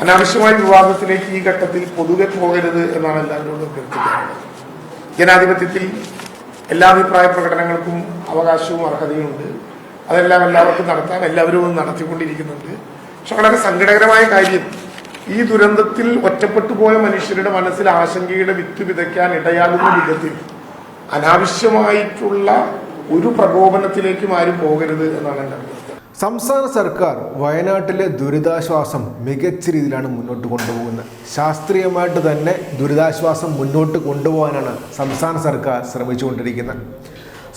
അനാവശ്യമായ വിവാദത്തിലേക്ക് ഈ ഘട്ടത്തിൽ പൊതുവെ പോകരുത് എന്നാണ് എല്ലാവരോടും അഭ്യർത്ഥിക്കാറുള്ളത് ജനാധിപത്യത്തിൽ എല്ലാ അഭിപ്രായ പ്രകടനങ്ങൾക്കും അവകാശവും അർഹതയുമുണ്ട്. അതെല്ലാം എല്ലാവർക്കും നടത്താൻ എല്ലാവരും ഒന്ന് നടത്തിക്കൊണ്ടിരിക്കുന്നുണ്ട്. പക്ഷെ വളരെ സങ്കടകരമായ കാര്യം ഈ ദുരന്തത്തിൽ ഒറ്റപ്പെട്ടു പോയ മനുഷ്യരുടെ മനസ്സിൽ ആശങ്കയുടെ വിത്ത് വിതയ്ക്കാൻ ഇടയാകുന്ന വിധത്തിൽ അനാവശ്യമായിട്ടുള്ള ഒരു പ്രകോപനത്തിലേക്കും ആരും പോകരുത് എന്നാണ് എന്റെ അഭ്യർത്ഥന സംസ്ഥാന സർക്കാർ വയനാട്ടിലെ ദുരിതാശ്വാസം മികച്ച രീതിയിലാണ് മുന്നോട്ട് കൊണ്ടുപോകുന്നത്. ശാസ്ത്രീയമായിട്ട് തന്നെ ദുരിതാശ്വാസം മുന്നോട്ട് കൊണ്ടുപോകാനാണ് സംസ്ഥാന സർക്കാർ ശ്രമിച്ചുകൊണ്ടിരിക്കുന്നത്.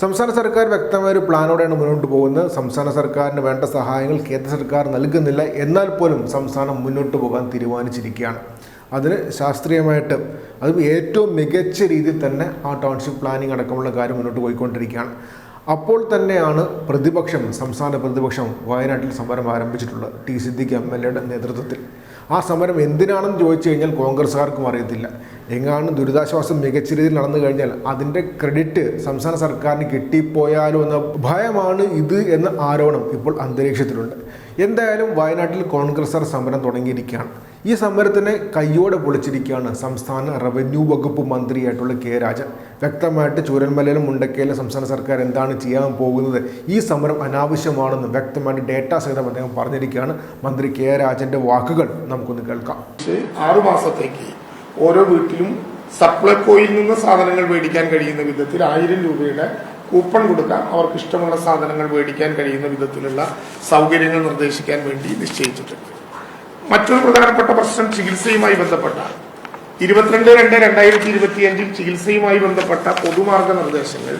സംസ്ഥാന സർക്കാർ വ്യക്തമായ ഒരു പ്ലാനോടെയാണ് മുന്നോട്ട് പോകുന്നത്. സംസ്ഥാന സർക്കാരിന് വേണ്ട സഹായങ്ങൾ കേന്ദ്ര സർക്കാർ നൽകുന്നില്ല. എന്നാൽ പോലും സംസ്ഥാനം മുന്നോട്ട് പോകാൻ തീരുമാനിച്ചിരിക്കുകയാണ്. അതിന് ശാസ്ത്രീയമായിട്ട് അതും ഏറ്റവും മികച്ച രീതിയിൽ തന്നെ ആ ടൗൺഷിപ്പ് പ്ലാനിംഗ് അടക്കമുള്ള കാര്യം മുന്നോട്ട് പോയിക്കൊണ്ടിരിക്കുകയാണ്. അപ്പോൾ തന്നെയാണ് പ്രതിപക്ഷം സംസ്ഥാന പ്രതിപക്ഷം വയനാട്ടിൽ സമരം ആരംഭിച്ചിട്ടുള്ളത് ടി സിദ്ദിഖ് എം എൽ എയുടെ നേതൃത്വത്തിൽ. ആ സമരം എന്തിനാണെന്ന് ചോദിച്ചു കഴിഞ്ഞാൽ കോൺഗ്രസ്സുകാർക്കും അറിയത്തില്ല. എങ്ങാണ് ദുരിതാശ്വാസം മികച്ച രീതിയിൽ നടന്നു കഴിഞ്ഞാൽ അതിന്റെ ക്രെഡിറ്റ് സംസ്ഥാന സർക്കാരിന് കിട്ടിപ്പോയാലോ എന്ന ഭയമാണ് ഇത് എന്ന ആരോപണം ഇപ്പോൾ അന്തരീക്ഷത്തിലുണ്ട്. എന്തായാലും വയനാട്ടിൽ കോൺഗ്രസ്സുകാർ സമരം തുടങ്ങിയിരിക്കുകയാണ്. ഈ സമരത്തിനെ കയ്യോടെ പൊളിച്ചിരിക്കുകയാണ് സംസ്ഥാന റവന്യൂ വകുപ്പ് മന്ത്രിയായിട്ടുള്ള കെ രാജൻ. വ്യക്തമായിട്ട് ചൂരന്മലയിലും മുണ്ടക്കയിലും സംസ്ഥാന സർക്കാർ എന്താണ് ചെയ്യാൻ പോകുന്നത്? ഈ സമരം അനാവശ്യമാണെന്ന് വ്യക്തമായിട്ട് ഡേറ്റ സഹിതം അദ്ദേഹം പറഞ്ഞിരിക്കുകയാണ്. മന്ത്രി കെ രാജന്റെ വാക്കുകൾ നമുക്കൊന്ന് കേൾക്കാം. ആറു മാസത്തേക്ക് ഓരോ വീട്ടിലും സപ്ലൈകോയിൽ നിന്ന് സാധനങ്ങൾ മേടിക്കാൻ കഴിയുന്ന വിധത്തിൽ ആയിരം രൂപയുടെ കൂപ്പൺ കൊടുക്കാം അവർക്ക് ഇഷ്ടമുള്ള സാധനങ്ങൾ മേടിക്കാൻ കഴിയുന്ന വിധത്തിലുള്ള സൗകര്യങ്ങൾ നിർദ്ദേശിക്കാൻ വേണ്ടി നിശ്ചയിച്ചിട്ടുണ്ട്. മറ്റൊരു പ്രധാനപ്പെട്ട പ്രശ്നം ചികിത്സയുമായി ബന്ധപ്പെട്ട. ഇരുപത്തിരണ്ട് രണ്ട് രണ്ടായിരത്തി ഇരുപത്തിയഞ്ചിൽ ചികിത്സയുമായി ബന്ധപ്പെട്ട പൊതുമാർഗ നിർദ്ദേശങ്ങൾ.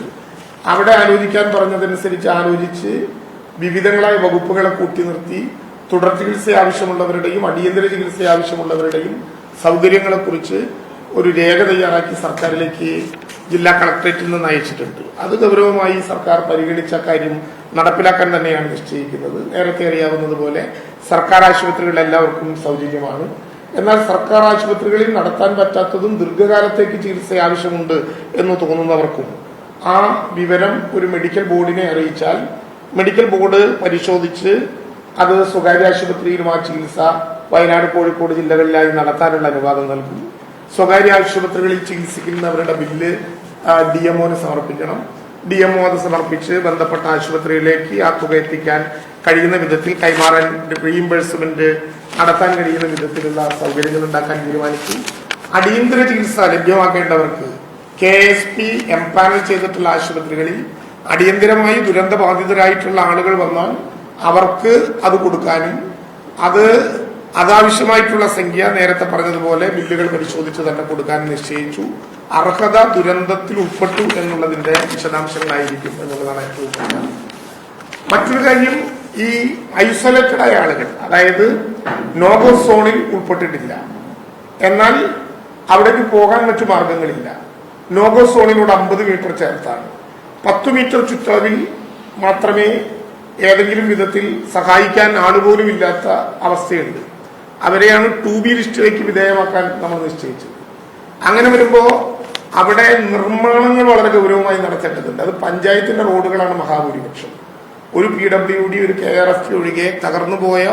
അവിടെ ആലോചിക്കാൻ പറഞ്ഞതനുസരിച്ച് ആലോചിച്ച് വിവിധങ്ങളായ വകുപ്പുകളെ കൂട്ടി നിർത്തി തുടർ ചികിത്സ ആവശ്യമുള്ളവരുടെയും അടിയന്തര ചികിത്സ ആവശ്യമുള്ളവരുടെയും സൗകര്യങ്ങളെക്കുറിച്ച് ഒരു രേഖ തയ്യാറാക്കി സർക്കാരിലേക്ക് ജില്ലാ കളക്ടറേറ്റിൽ നിന്ന് അയച്ചിട്ടുണ്ട് അത് ഗൗരവമായി സർക്കാർ പരിഗണിച്ച കാര്യം നടപ്പിലാക്കാൻ തന്നെയാണ് നിശ്ചയിക്കുന്നത്. നേരത്തെ അറിയാവുന്നതുപോലെ സർക്കാർ ആശുപത്രികൾ എല്ലാവർക്കും സൗജന്യമാണ്. എന്നാൽ സർക്കാർ ആശുപത്രികളിൽ നടത്താൻ പറ്റാത്തതും ദീർഘകാലത്തേക്ക് ചികിത്സ ആവശ്യമുണ്ട് എന്ന് തോന്നുന്നവർക്കും ആ വിവരം ഒരു മെഡിക്കൽ ബോർഡിനെ അറിയിച്ചാൽ മെഡിക്കൽ ബോർഡ് പരിശോധിച്ച് അത് സ്വകാര്യ ആശുപത്രിയിലും ആ ചികിത്സ വയനാട് കോഴിക്കോട് ജില്ലകളിലായി നടത്താനുള്ള അനുവാദം നൽകും. സ്വകാര്യ ആശുപത്രികളിൽ ചികിത്സിക്കുന്നവരുടെ ബില്ല് ഡി എംഒന് സമർപ്പിക്കണം. ഡി എംഒ അത് സമർപ്പിച്ച് ബന്ധപ്പെട്ട ആശുപത്രിയിലേക്ക് ആ തുക എത്തിക്കാൻ കഴിയുന്ന വിധത്തിൽ കൈമാറാൻ റീഇംബേഴ്സ്മെന്റ് നടത്താൻ കഴിയുന്ന വിധത്തിലുള്ള സൗകര്യങ്ങൾ ഉണ്ടാക്കാൻ തീരുമാനിച്ചു. അടിയന്തര ചികിത്സ ലഭ്യമാക്കേണ്ടവർക്ക് കെ എസ് പി എംപാനൽ ചെയ്തിട്ടുള്ള ആശുപത്രികളിൽ അടിയന്തരമായി ദുരന്ത ബാധിതരായിട്ടുള്ള ആളുകൾ വന്നാൽ അവർക്ക് അത് കൊടുക്കാനും അത് അതാവശ്യമായിട്ടുള്ള സംഖ്യ നേരത്തെ പറഞ്ഞതുപോലെ ബില്ലുകൾ പരിശോധിച്ച് തന്നെ കൊടുക്കാൻ നിശ്ചയിച്ചു. അർഹത ദുരന്തത്തിൽ ഉൾപ്പെട്ടു എന്നുള്ളതിന്റെ വിശദാംശങ്ങളായിരിക്കും എന്നുള്ളതാണ് ഏറ്റവും പ്രധാനം മറ്റൊരു കാര്യം ഈ ഐസൊലേറ്റഡ് ആയ ആളുകൾ അതായത് നോഗോ സോണിൽ ഉൾപ്പെട്ടിട്ടില്ല. എന്നാൽ അവിടേക്ക് പോകാൻ മറ്റു മാർഗങ്ങളില്ല. നോഗോ സോണിനോട് അമ്പത് മീറ്റർ ചേർത്താണ്. പത്ത് മീറ്റർ ചുറ്റളവിൽ മാത്രമേ ഏതെങ്കിലും വിധത്തിൽ സഹായിക്കാൻ ആളുപോലും ഇല്ലാത്ത അവസ്ഥയുണ്ട്. അവരെയാണ് ടു ബി ലിസ്റ്റിലേക്ക് വിധേയമാക്കാൻ നമ്മൾ നിശ്ചയിച്ചത്. അങ്ങനെ വരുമ്പോൾ അവിടെ നിർമ്മാണങ്ങൾ വളരെ ഗൗരവമായി നടത്തേണ്ടതുണ്ട്. അത് പഞ്ചായത്തിന്റെ റോഡുകളാണ് മഹാഭൂരിപക്ഷം. ഒരു പി ഡബ്ല്യു ഡി ഒരു കെ ആർ എഫ് ഒഴികെ തകർന്നു പോയ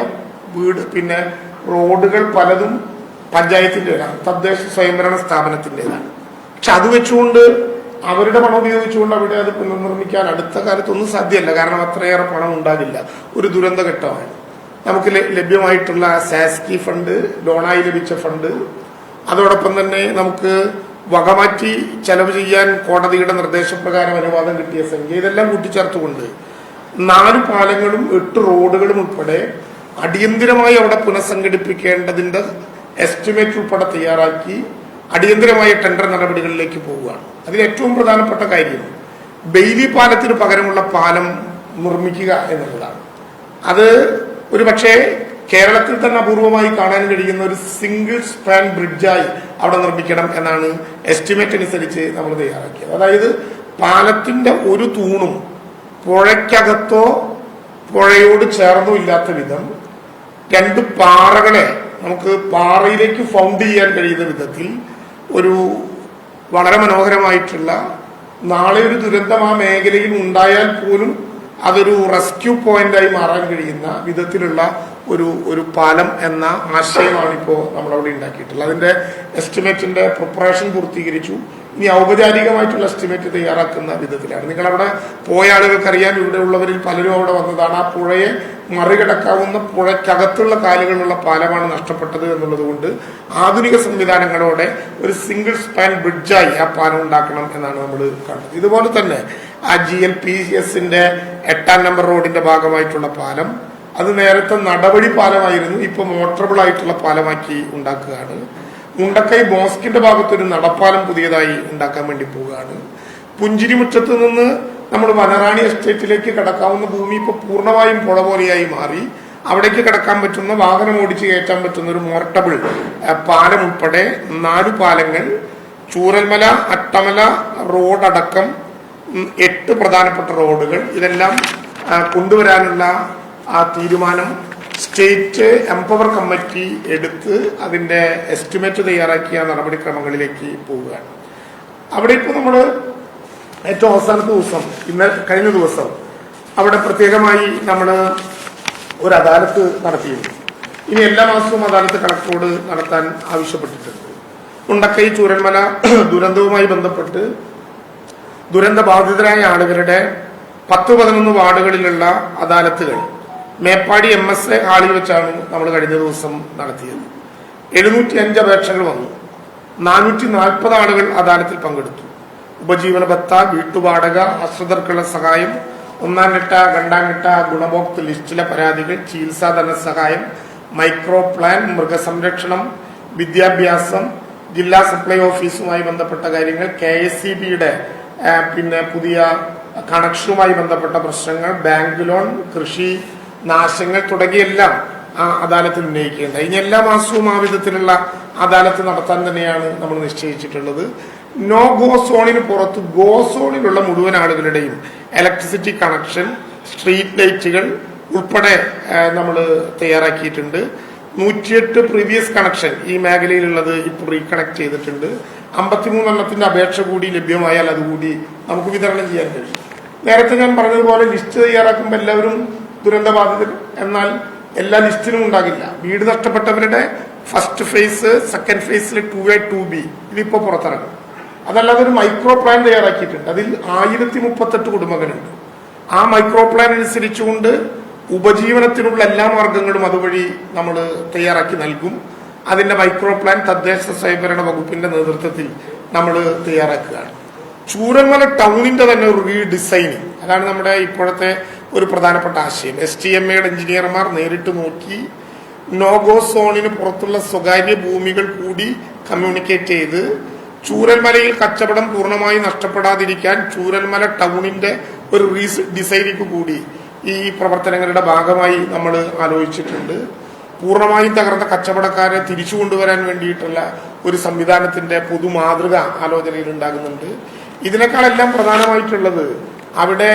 വീട് പിന്നെ റോഡുകൾ പലതും പഞ്ചായത്തിന്റെതാണ് തദ്ദേശ സ്വയംഭരണ സ്ഥാപനത്തിന്റെതാണ് പക്ഷെ അത് വെച്ചുകൊണ്ട് അവരുടെ പണം ഉപയോഗിച്ചുകൊണ്ട് അവിടെ അത് പുനർനിർമ്മിക്കാൻ അടുത്ത കാലത്തൊന്നും സാധ്യമല്ല. കാരണം അത്രയേറെ പണം ഉണ്ടാകില്ല. ഒരു ദുരന്തഘട്ടമാണ്. നമുക്ക് ലഭ്യമായിട്ടുള്ള സാസ്കി ഫണ്ട് ലോണായി ലഭിച്ച ഫണ്ട്. അതോടൊപ്പം തന്നെ നമുക്ക് വകമാറ്റി ചെലവ് ചെയ്യാൻ കോടതിയുടെ നിർദ്ദേശപ്രകാരം അനുവാദം കിട്ടിയ സംഖ്യ ഇതെല്ലാം കൂട്ടിച്ചേർത്തുകൊണ്ട് നാല് പാലങ്ങളും എട്ട് റോഡുകളും ഉൾപ്പെടെ അടിയന്തിരമായി അവിടെ പുനഃസംഘടിപ്പിക്കേണ്ടതിന്റെ എസ്റ്റിമേറ്റ് ഉൾപ്പെടെ തയ്യാറാക്കി അടിയന്തിരമായ ടെൻഡർ നടപടികളിലേക്ക് പോവുകയാണ്. അതിൽ ഏറ്റവും പ്രധാനപ്പെട്ട കാര്യം ബെയ്ലി പാലത്തിന് പകരമുള്ള പാലം നിർമ്മിക്കുക എന്നുള്ളതാണ്. അത് ഒരു പക്ഷേ കേരളത്തിൽ തന്നെ അപൂർവമായി കാണാൻ കഴിയുന്ന ഒരു സിംഗിൾ സ്പാൻ ബ്രിഡ്ജായി അവിടെ നിർമ്മിക്കണം എന്നാണ് എസ്റ്റിമേറ്റ് അനുസരിച്ച് നമ്മൾ തയ്യാറാക്കിയത്. അതായത് പാലത്തിന്റെ ഒരു തൂണും പുഴയ്ക്കകത്തോ പുഴയോട് ചേർന്നോ ഇല്ലാത്ത വിധം രണ്ട് പാറകളെ നമുക്ക് പാറയിലേക്ക് ഫൗണ്ട് ചെയ്യാൻ കഴിയുന്ന വിധത്തിൽ ഒരു വളരെ മനോഹരമായിട്ടുള്ള നാളെ ഒരു ദുരന്തം ആ മേഖലയിൽ ഉണ്ടായാൽ പോലും അതൊരു റെസ്ക്യൂ പോയിന്റായി മാറാൻ കഴിയുന്ന വിധത്തിലുള്ള ഒരു ഒരു പാലം എന്ന ആശയമാണ് ഇപ്പോൾ നമ്മളവിടെ ഉണ്ടാക്കിയിട്ടുള്ളത്. അതിന്റെ എസ്റ്റിമേറ്റിന്റെ പ്രിപ്പറേഷൻ പൂർത്തീകരിച്ചു. ഇനി ഔപചാരികമായിട്ടുള്ള എസ്റ്റിമേറ്റ് തയ്യാറാക്കുന്ന വിധത്തിലാണ്. നിങ്ങൾ അവിടെ പോയ ആളുകൾക്കറിയാം ഇവിടെ ഉള്ളവരിൽ പലരും അവിടെ വന്നതാണ്. ആ പുഴയെ മറികടക്കാവുന്ന പുഴയ്ക്കകത്തുള്ള കാലുകളുള്ള പാലമാണ് നഷ്ടപ്പെട്ടത് എന്നുള്ളത് കൊണ്ട് ആധുനിക സംവിധാനങ്ങളോടെ ഒരു സിംഗിൾ സ്പാൻ ബ്രിഡ്ജായി ആ പാലം ഉണ്ടാക്കണം എന്നാണ് നമ്മൾ കണ്ടത്. ഇതുപോലെ തന്നെ ആ ജി എൽ പി എസിന്റെ എട്ടാം നമ്പർ റോഡിന്റെ ഭാഗമായിട്ടുള്ള പാലം. അത് നേരത്തെ നടപടി പാലമായിരുന്നു ഇപ്പൊ മോട്ടറബിൾ ആയിട്ടുള്ള പാലമാക്കി ഉണ്ടാക്കുകയാണ്. മുണ്ടക്കൈ മോസ്കിന്റെ ഭാഗത്തൊരു നടപ്പാലം പുതിയതായി ഉണ്ടാക്കാൻ വേണ്ടി പോവുകയാണ്. പുഞ്ചിരിമുറ്റത്ത് നിന്ന് നമ്മൾ വനറാണി എസ്റ്റേറ്റിലേക്ക് കടക്കാവുന്ന ഭൂമി ഇപ്പൊ പൂർണമായും പുഴ പോലെയായി മാറി. അവിടേക്ക് കടക്കാൻ പറ്റുന്ന വാഹനം ഓടിച്ച് കയറ്റാൻ പറ്റുന്ന ഒരു മോർട്ടബിൾ പാലം ഉൾപ്പെടെ നാല് പാലങ്ങൾ. ചൂരൽമല അട്ടമല റോഡടക്കം എട്ട് പ്രധാനപ്പെട്ട റോഡുകൾ. ഇതെല്ലാം കൊണ്ടുവരാനുള്ള ആ തീരുമാനം സ്റ്റേറ്റ് എംപവർ കമ്മിറ്റി എടുത്ത് അതിന്റെ എസ്റ്റിമേറ്റ് തയ്യാറാക്കിയ നടപടിക്രമങ്ങളിലേക്ക് പോവുകയാണ്. അവിടെ ഇപ്പോൾ നമ്മൾ ഏറ്റവും അവസാനത്തെ ദിവസം ഇന്ന് കഴിഞ്ഞ ദിവസം അവിടെ പ്രത്യേകമായി നമ്മൾ ഒരു അദാലത്ത് നടത്തിയിരുന്നു. ഇനി എല്ലാ മാസവും അദാലത്ത് കളക്ടറോട് നടത്താൻ ആവശ്യപ്പെട്ടിട്ടുണ്ട്. ഉണ്ടക്കൈ ചൂരന്മല ദുരന്തവുമായി ബന്ധപ്പെട്ട് ദുരന്ത ബാധിതരായ ആളുകളുടെ പത്ത് പതിനൊന്ന് വാർഡുകളിലുള്ള അദാലത്തുകൾ. മേപ്പാടി എം എസ് എ ഹാളിൽ വെച്ചാണ് നമ്മൾ കഴിഞ്ഞ ദിവസം നടത്തിയത്. എഴുന്നൂറ്റി അഞ്ച് അപേക്ഷകൾ വന്നു. നാനൂറ്റി നാൽപ്പത് ആളുകൾ അദാലത്തിൽ പങ്കെടുത്തു. ഉപജീവന ഭത്ത വീട്ടുവാടക അശ്രിതർക്കുള്ള സഹായം ഒന്നാം ഘട്ട രണ്ടാം ഘട്ട ഗുണഭോക്തൃ ലിസ്റ്റിലെ പരാതികൾ ചികിത്സാ ധനസഹായം മൈക്രോ പ്ലാൻ മൃഗസംരക്ഷണം വിദ്യാഭ്യാസം ജില്ലാ സപ്ലൈ ഓഫീസുമായി ബന്ധപ്പെട്ട കാര്യങ്ങൾ കെ എസ് സി ബിയുടെ പിന്നെ പുതിയ കണക്ഷനുമായി ബന്ധപ്പെട്ട പ്രശ്നങ്ങൾ ബാങ്ക് ലോൺ കൃഷി നാശങ്ങൾ തുടങ്ങിയെല്ലാം ആ അദാലത്തിൽ ഉന്നയിക്കേണ്ട ഇനി എല്ലാ മാസവും ആ വിധത്തിലുള്ള അദാലത്ത് നടത്താൻ തന്നെയാണ് നമ്മൾ നിശ്ചയിച്ചിട്ടുള്ളത്. നോ ഗോ സോണിന് പുറത്ത് ഗോ സോണിലുള്ള മുഴുവൻ ആളുകളുടെയും ഇലക്ട്രിസിറ്റി കണക്ഷൻ സ്ട്രീറ്റ് ലൈറ്റുകൾ ഉൾപ്പെടെ നമ്മൾ തയ്യാറാക്കിയിട്ടുണ്ട്. നൂറ്റിയെട്ട് പ്രീവിയസ് കണക്ഷൻ ഈ മേഖലയിലുള്ളത് ഇപ്പോൾ റീകണക്ട് ചെയ്തിട്ടുണ്ട്. അമ്പത്തിമൂന്നെണ്ണത്തിന്റെ അപേക്ഷ കൂടി ലഭ്യമായാൽ അതുകൂടി നമുക്ക് വിതരണം ചെയ്യാൻ കഴിയും. നേരത്തെ ഞാൻ പറഞ്ഞതുപോലെ ലിസ്റ്റ് തയ്യാറാക്കുമ്പോൾ എല്ലാവരും ദുരന്തബാധിതർ എന്നാൽ എല്ലാ ലിസ്റ്റിലും ഉണ്ടാകില്ല. വീട് നഷ്ടപ്പെട്ടവരുടെ ഫസ്റ്റ് ഫേസ് സെക്കൻഡ് ഫേസിൽ ടു എ ടു ബി ഇതിപ്പോ പുറത്തിറങ്ങും. അതല്ലാതെ ഒരു മൈക്രോ പ്ലാൻ തയ്യാറാക്കിയിട്ടുണ്ട്. അതിൽ ആയിരത്തി മുപ്പത്തെട്ട് കുടുംബങ്ങളുണ്ട്. ആ മൈക്രോ പ്ലാൻ അനുസരിച്ചുകൊണ്ട് ഉപജീവനത്തിനുള്ള എല്ലാ മാർഗങ്ങളും അതുവഴി നമ്മൾ തയ്യാറാക്കി നൽകും. അതിന്റെ മൈക്രോ പ്ലാൻ തദ്ദേശ സ്വയംഭരണ വകുപ്പിന്റെ നേതൃത്വത്തിൽ നമ്മൾ തയ്യാറാക്കുകയാണ്. ചൂരന്മല ടൗണിന്റെ തന്നെ ഒരു റീഡിസൈനിങ് അതാണ് നമ്മുടെ ഇപ്പോഴത്തെ ഒരു പ്രധാനപ്പെട്ട ആശയം. എസ് ടി എം എയുടെ എഞ്ചിനീയർമാർ നേരിട്ട് നോക്കി നോഗോ സോണിന് പുറത്തുള്ള സ്വകാര്യ ഭൂമികൾ കൂടി കമ്മ്യൂണിക്കേറ്റ് ചെയ്ത് ചൂരൽമലയിൽ കച്ചവടം പൂർണമായി നഷ്ടപ്പെടാതിരിക്കാൻ ചൂരൽമല ടൗണിന്റെ ഒരു റീസ് ഡിസൈനിക്ക് കൂടി ഈ പ്രവർത്തനങ്ങളുടെ ഭാഗമായി നമ്മൾ ആലോചിച്ചിട്ടുണ്ട്. പൂർണമായും തകർന്ന കച്ചവടക്കാരെ തിരിച്ചു കൊണ്ടുവരാൻ വേണ്ടിയിട്ടുള്ള ഒരു സംവിധാനത്തിന്റെ പൊതു മാതൃക ആലോചനയിൽ ഉണ്ടാകുന്നുണ്ട്. ഇതിനേക്കാളെല്ലാം പ്രധാനമായിട്ടുള്ളത് അവിടെ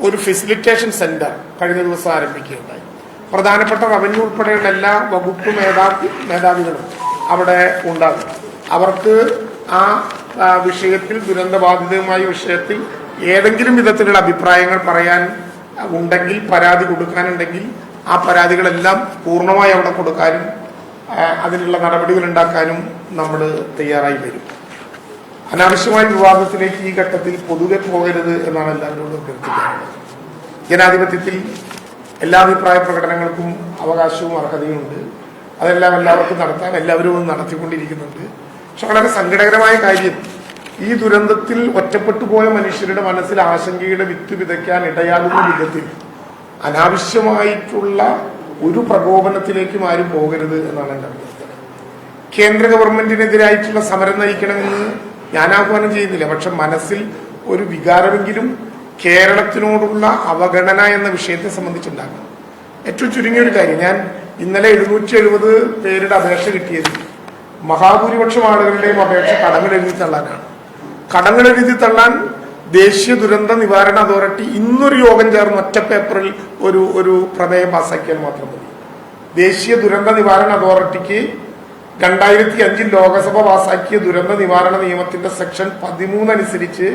ഒരു ഫെസിലിറ്റേഷൻ സെന്റർ കഴിഞ്ഞ ദിവസം ആരംഭിക്കുകയുണ്ടായി. പ്രധാനപ്പെട്ട റവന്യൂ ഉൾപ്പെടെയുള്ള എല്ലാ വകുപ്പ് മേധാവി മേധാവികളും അവിടെ ഉണ്ടാകും. അവർക്ക് ആ വിഷയത്തിൽ ദുരന്തബാധിതമായ വിഷയത്തിൽ ഏതെങ്കിലും വിധത്തിലുള്ള അഭിപ്രായങ്ങൾ പറയാൻ ഉണ്ടെങ്കിൽ പരാതി കൊടുക്കാനുണ്ടെങ്കിൽ ആ പരാതികളെല്ലാം പൂർണമായി അവിടെ കൊടുക്കാനും അതിനുള്ള നടപടികൾ ഉണ്ടാക്കാനും നമ്മൾ തയ്യാറായി വരും. അനാവശ്യമായ വിവാദത്തിലേക്ക് ഈ ഘട്ടത്തിൽ പൊതുവെ പോകരുത് എന്നാണ് എല്ലാവരോടും അഭ്യർത്ഥിക്കാറുള്ളത് ജനാധിപത്യത്തിൽ എല്ലാ അഭിപ്രായ പ്രകടനങ്ങൾക്കും അവകാശവും അർഹതയുമുണ്ട്. അതെല്ലാം എല്ലാവർക്കും നടത്താൻ എല്ലാവരും ഒന്ന് നടത്തിക്കൊണ്ടിരിക്കുന്നുണ്ട്. പക്ഷെ വളരെ സങ്കടകരമായ കാര്യം ഈ ദുരന്തത്തിൽ ഒറ്റപ്പെട്ടു പോയ മനുഷ്യരുടെ മനസ്സിൽ ആശങ്കയുടെ വിത്ത് വിതയ്ക്കാൻ ഇടയാകുന്ന വിധത്തിൽ അനാവശ്യമായിട്ടുള്ള ഒരു പ്രകോപനത്തിലേക്കും ആരും പോകരുത് എന്നാണ് എന്റെ കേന്ദ്ര ഗവൺമെന്റിനെതിരായിട്ടുള്ള സമരം നയിക്കണമെന്ന് ഞാൻ ആഹ്വാനം ചെയ്യുന്നില്ല. പക്ഷെ മനസ്സിൽ ഒരു വികാരമെങ്കിലും കേരളത്തിനോടുള്ള അവഗണന എന്ന വിഷയത്തെ സംബന്ധിച്ചുണ്ടാകണം. ഏറ്റവും ചുരുങ്ങിയ ഒരു കാര്യം. ഞാൻ ഇന്നലെ എഴുന്നൂറ്റി എഴുപത് പേരുടെ അപേക്ഷ കിട്ടിയത് മഹാഭൂരിപക്ഷം ആളുകളുടെയും അപേക്ഷ കടങ്ങൾ എഴുതി തള്ളാനാണ്. കടങ്ങൾ എഴുതി തള്ളാൻ ദേശീയ ദുരന്ത നിവാരണ അതോറിറ്റി ഇന്നൊരു യോഗം ചേർന്ന് ഒറ്റ പേപ്പറിൽ ഒരു ഒരു പ്രമേയം പാസാക്കിയാൽ മാത്രം മതി. ദേശീയ ദുരന്ത നിവാരണ അതോറിറ്റിക്ക് രണ്ടായിരത്തി അഞ്ചിൽ ലോകസഭ പാസാക്കിയ ദുരന്ത നിവാരണ നിയമത്തിന്റെ സെക്ഷൻ പതിമൂന്ന് അനുസരിച്ച്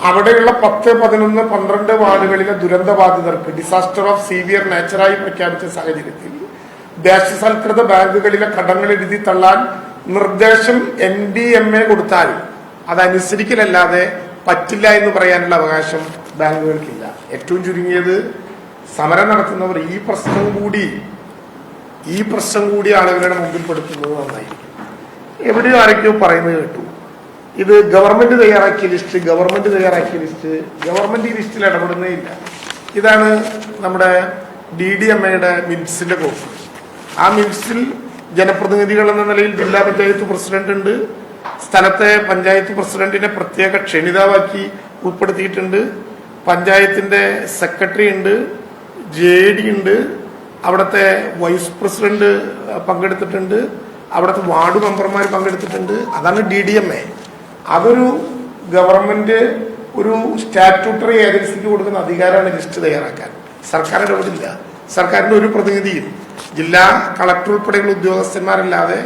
അവിടെയുള്ള പത്ത് പതിനൊന്ന് പന്ത്രണ്ട് വാർഡുകളിലെ ദുരന്തബാധിതർക്ക് ഡിസാസ്റ്റർ ഓഫ് സീവിയർ നേച്ചറായി പ്രഖ്യാപിച്ച സാഹചര്യത്തിൽ ദേശസൽകൃത ബാങ്കുകളിലെ കടങ്ങൾ എഴുതി തള്ളാൻ നിർദ്ദേശം എൻ ഡി എം എ കൊടുത്താൽ അതനുസരിക്കലല്ലാതെ പറ്റില്ല എന്ന് പറയാനുള്ള അവകാശം ബാങ്കുകൾക്കില്ല ഏറ്റവും ചുരുങ്ങിയത് സമരം നടത്തുന്നവർ ഈ പ്രശ്നം കൂടി ഈ പ്രശ്നം കൂടി ആളുകളുടെ മുമ്പിൽ പെടുത്തുന്നത് നന്നായിരിക്കും. എവിടെയോ ആരൊക്കെയോ പറയുന്നത് കേട്ടു. ഇത് ഗവൺമെന്റ് തയ്യാറാക്കിയ ലിസ്റ്റ് ഗവൺമെന്റ് തയ്യാറാക്കിയ ലിസ്റ്റ് ഗവൺമെന്റ് ഈ ലിസ്റ്റിൽ ഇടപെടുന്നേ ഇല്ല. ഇതാണ് നമ്മുടെ ഡി ഡി എം എയുടെ മിൻസിന്റെ കോഫ് ആ മിൻസിൽ ജനപ്രതിനിധികൾ എന്ന നിലയിൽ ജില്ലാ പഞ്ചായത്ത് പ്രസിഡന്റ് ഉണ്ട് സ്ഥലത്തെ പഞ്ചായത്ത് പ്രസിഡന്റിനെ പ്രത്യേക ക്ഷണിതാവാക്കി ഉൾപ്പെടുത്തിയിട്ടുണ്ട്. പഞ്ചായത്തിന്റെ സെക്രട്ടറി ഉണ്ട് ജെ ഡി ഉണ്ട് അവിടുത്തെ വൈസ് പ്രസിഡന്റ് പങ്കെടുത്തിട്ടുണ്ട് അവിടുത്തെ വാർഡ് മെമ്പർമാർ പങ്കെടുത്തിട്ടുണ്ട്. അതാണ് ഡി ഡി എം എ. അതൊരു ഗവൺമെന്റ് ഒരു സ്റ്റാറ്റ്യൂട്ടറി ഏജൻസിക്ക് കൊടുക്കുന്ന അധികാരമാണ് ലിസ്റ്റ് തയ്യാറാക്കാൻ. സർക്കാർ ഇടപെടില്ല സർക്കാരിന്റെ ഒരു പ്രതിനിധിയും ജില്ലാ കളക്ടർ ഉൾപ്പെടെയുള്ള ഉദ്യോഗസ്ഥന്മാരല്ലാതെ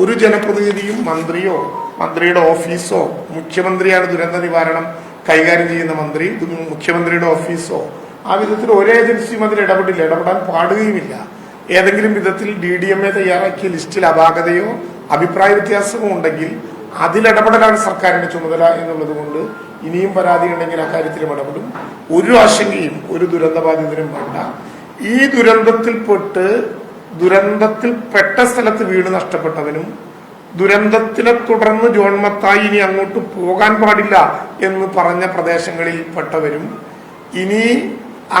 ഒരു ജനപ്രതിനിധിയും മന്ത്രിയോ മന്ത്രിയുടെ ഓഫീസോ മുഖ്യമന്ത്രിയാണ് ദുരന്ത നിവാരണം കൈകാര്യം ചെയ്യുന്ന മന്ത്രി മുഖ്യമന്ത്രിയുടെ ഓഫീസോ ആ വിധത്തിൽ ഒരു ഏജൻസിയും അതിൽ ഇടപെടില്ല ഇടപെടാൻ പാടുകയുമില്ല. ഏതെങ്കിലും വിധത്തിൽ ഡി ഡി എം എ തയ്യാറാക്കിയ ലിസ്റ്റിൽ അപാകതയോ അഭിപ്രായ വ്യത്യാസമോ ഉണ്ടെങ്കിൽ അതിലിടപെടലാണ് സർക്കാരിന്റെ ചുമതല എന്നുള്ളത് കൊണ്ട് ഇനിയും പരാതി ഉണ്ടെങ്കിൽ അക്കാര്യത്തിലും ഇടപെടും. ഒരു ആശങ്കയും ഒരു ദുരന്തബാധിതരും വേണ്ട. ഈ ദുരന്തത്തിൽപ്പെട്ട് ദുരന്തത്തിൽ പെട്ട സ്ഥലത്ത് വീട് നഷ്ടപ്പെട്ടവനും ദുരന്തത്തിനെ തുടർന്ന് ജോൺ മത്തായി ഇനി അങ്ങോട്ട് പോകാൻ പാടില്ല എന്ന് പറഞ്ഞ പ്രദേശങ്ങളിൽ പെട്ടവരും ഇനി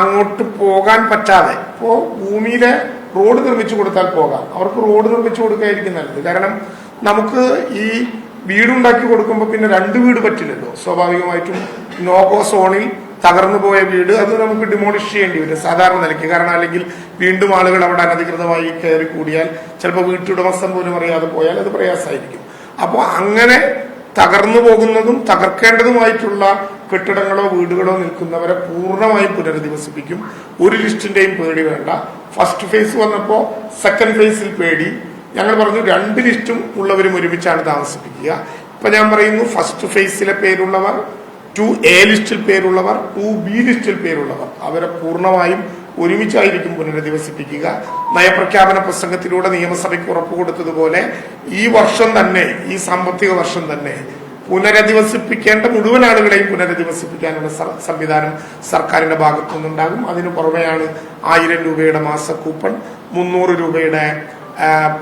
അങ്ങോട്ട് പോകാൻ പറ്റാതെ ഇപ്പോ ഭൂമിയിലെ റോഡ് നിർമ്മിച്ചു കൊടുത്താൽ പോകാം. അവർക്ക് റോഡ് നിർമ്മിച്ചു കൊടുക്കായിരിക്കും നല്ലത്. കാരണം നമുക്ക് ഈ വീടുണ്ടാക്കി കൊടുക്കുമ്പോൾ പിന്നെ രണ്ട് വീട് പറ്റില്ലല്ലോ. സ്വാഭാവികമായിട്ടും നോഗോ സോണിൽ തകർന്നു പോയ വീട് അത് നമുക്ക് ഡിമോളിഷ് ചെയ്യേണ്ടി വരും സാധാരണ നിലയ്ക്ക്. കാരണം അല്ലെങ്കിൽ വീണ്ടും ആളുകൾ അവിടെ അനധികൃതമായി കയറി കൂടിയാൽ ചിലപ്പോൾ വീട്ടുടമസ്ഥം പോലും അറിയാതെ പോയാൽ അത് പ്രയാസമായിരിക്കും. അപ്പോൾ അങ്ങനെ തകർന്നു പോകുന്നതും തകർക്കേണ്ടതുമായിട്ടുള്ള കെട്ടിടങ്ങളോ വീടുകളോ നിൽക്കുന്നവരെ പൂർണമായും പുനരധിവസിപ്പിക്കും. ഒരു ലിസ്റ്റിന്റെയും പേടി വേണ്ട. ഫസ്റ്റ് ഫേസ് വന്നപ്പോൾ സെക്കൻഡ് ഫേസിൽ പേടി. ഞങ്ങൾ പറഞ്ഞു രണ്ട് ലിസ്റ്റും ഉള്ളവരും ഒരുമിച്ചാണ് താമസിപ്പിക്കുക. ഇപ്പൊ ഞാൻ പറയുന്നു ഫസ്റ്റ് ഫേസിലെ പേരുള്ളവർ ടു എ ലിസ്റ്റിൽ പേരുള്ളവർ ടു ബി ലിസ്റ്റിൽ പേരുള്ളവർ. അവരെ പൂർണമായും ഒരുമിച്ചായിരിക്കും പുനരധിവസിപ്പിക്കുക. നയപ്രഖ്യാപന പ്രസംഗത്തിലൂടെ നിയമസഭയ്ക്ക് ഉറപ്പ് കൊടുത്തതുപോലെ ഈ വർഷം തന്നെ ഈ സാമ്പത്തിക വർഷം തന്നെ പുനരധിവസിപ്പിക്കേണ്ട മുഴുവൻ ആളുകളെയും പുനരധിവസിപ്പിക്കാനുള്ള സംവിധാനം സർക്കാരിന്റെ ഭാഗത്തു നിന്നുണ്ടാകും. അതിനു പുറമെയാണ് ആയിരം രൂപയുടെ മാസ കൂപ്പൺ മുന്നൂറ് രൂപയുടെ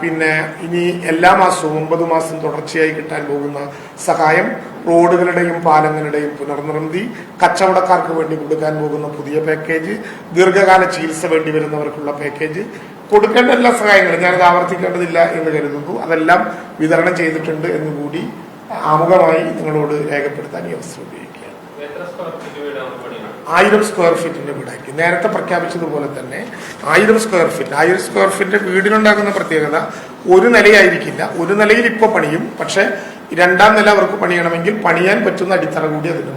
പിന്നെ ഇനി എല്ലാ മാസവും ഒമ്പത് മാസം തുടർച്ചയായി കിട്ടാൻ പോകുന്ന സഹായം. റോഡുകളുടെയും പാലങ്ങളുടെയും പുനർനിർമ്മിതി കച്ചവടക്കാർക്ക് വേണ്ടി കൊടുക്കാൻ പോകുന്ന പുതിയ പാക്കേജ് ദീർഘകാല ചികിത്സ വേണ്ടി വരുന്നവർക്കുള്ള പാക്കേജ് കൊടുക്കേണ്ട എല്ലാ സഹായങ്ങളും ഞാനത് ആവർത്തിക്കേണ്ടതില്ല എന്ന് കരുതുന്നു. അതെല്ലാം വിതരണം ചെയ്തിട്ടുണ്ട് എന്ന് കൂടി ആമുഖമായി നിങ്ങളോട് രേഖപ്പെടുത്താൻ ഈ അവസരം ഉപയോഗിക്കുകയാണ്. ആയിരം സ്ക്വയർ ഫീറ്റിന്റെ വീടാക്കി. നേരത്തെ പ്രഖ്യാപിച്ചതുപോലെ തന്നെ ആയിരം സ്ക്വയർ ഫീറ്റ് ആയിരം സ്ക്വയർ ഫീറ്റിന്റെ വീടിനുണ്ടാകുന്ന പ്രത്യേകത ഒരു നിലയായിരിക്കില്ല. ഒരു നിലയിൽ ഇപ്പൊ പണിയും. പക്ഷെ രണ്ടാം നില അവർക്ക് പണിയണമെങ്കിൽ പണിയാൻ പറ്റുന്ന അടിത്തറ കൂടി അതിന്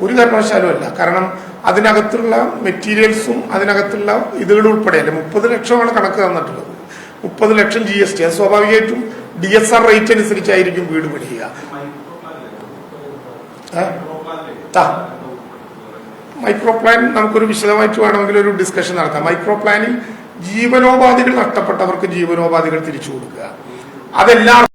ഒരു കാരണവശാലും അല്ല. കാരണം അതിനകത്തുള്ള മെറ്റീരിയൽസും അതിനകത്തുള്ള ഇതുകൾ ഉൾപ്പെടെയല്ല മുപ്പത് ലക്ഷമാണ് കണക്ക് തന്നിട്ടുള്ളത്. മുപ്പത് ലക്ഷം ജി എസ് ടി അത് സ്വാഭാവികമായിട്ടും ഡി എസ് ആർ റേറ്റ് അനുസരിച്ചായിരിക്കും വീട് പണിയുക? ആ. മൈക്രോ പ്ലാൻ നമുക്കൊരു വിശദമായിട്ട് വേണമെങ്കിൽ ഒരു ഡിസ്കഷൻ നടത്താം. മൈക്രോ പ്ലാനിൽ ജീവനോപാധികൾ നഷ്ടപ്പെട്ടവർക്ക് ജീവനോപാധികൾ തിരിച്ചു കൊടുക്കുക. അതെല്ലാം